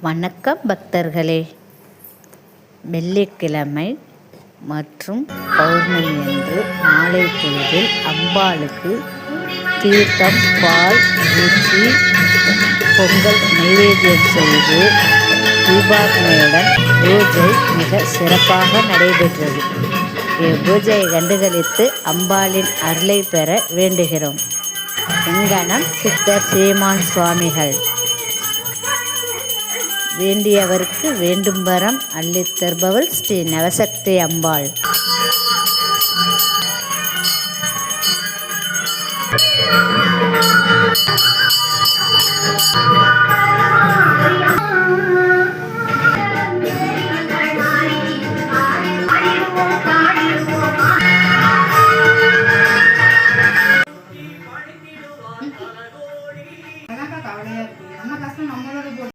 வணக்கம் பக்தர்களே. வெள்ளிக்கிழமை மற்றும் பௌர்ணமியன்று மாலை பொழுதில் அம்பாளுக்கு தீர்த்தம் பால் ஊற்றி பொங்கல் நைவேத்தியம் செய்து தீபாவளியுடன் பூஜை மிக சிறப்பாக நடைபெற்றது. இப்பூஜையை கண்டுகளித்து அம்பாளின் அருளை பெற வேண்டுகிறோம். எங்கனம் சித்தர் சீமான் சுவாமிகள். வேண்டியவருக்கு வேண்டும் வரம் அள்ளித் ஸ்ரீ நவசக்தி அம்பாள்.